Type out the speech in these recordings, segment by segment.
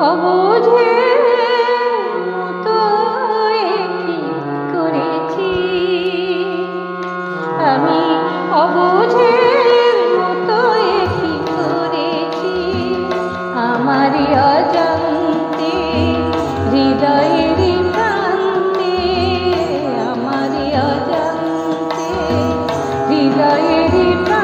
অবুঝে মতো কি করেছি। আমি অবুঝে মতো কি করেছি। আমারই অজান্তে, হৃদয়ের প্রান্তে আমারই অজান্তে, হৃদয়ের প্রান্তে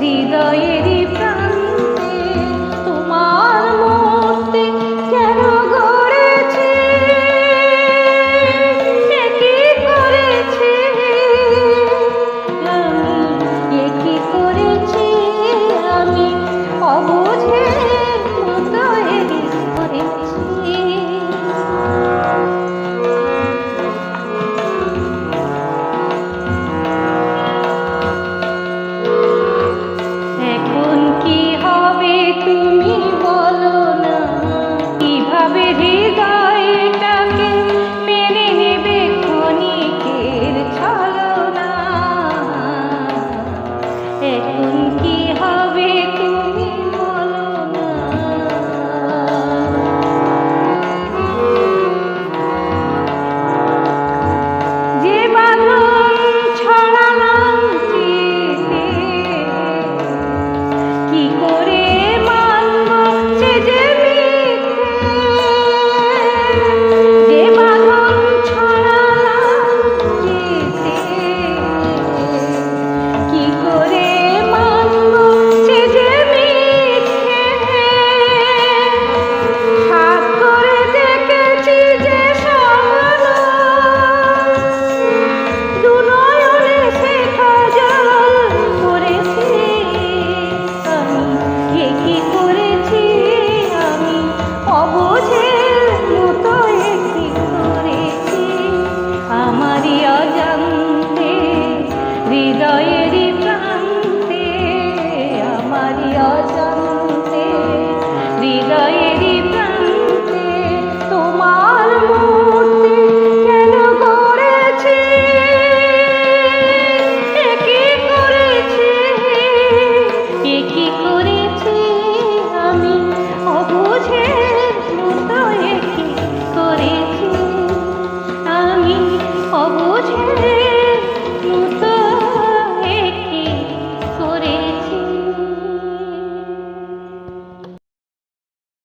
হৃদয়েরই প্রাণ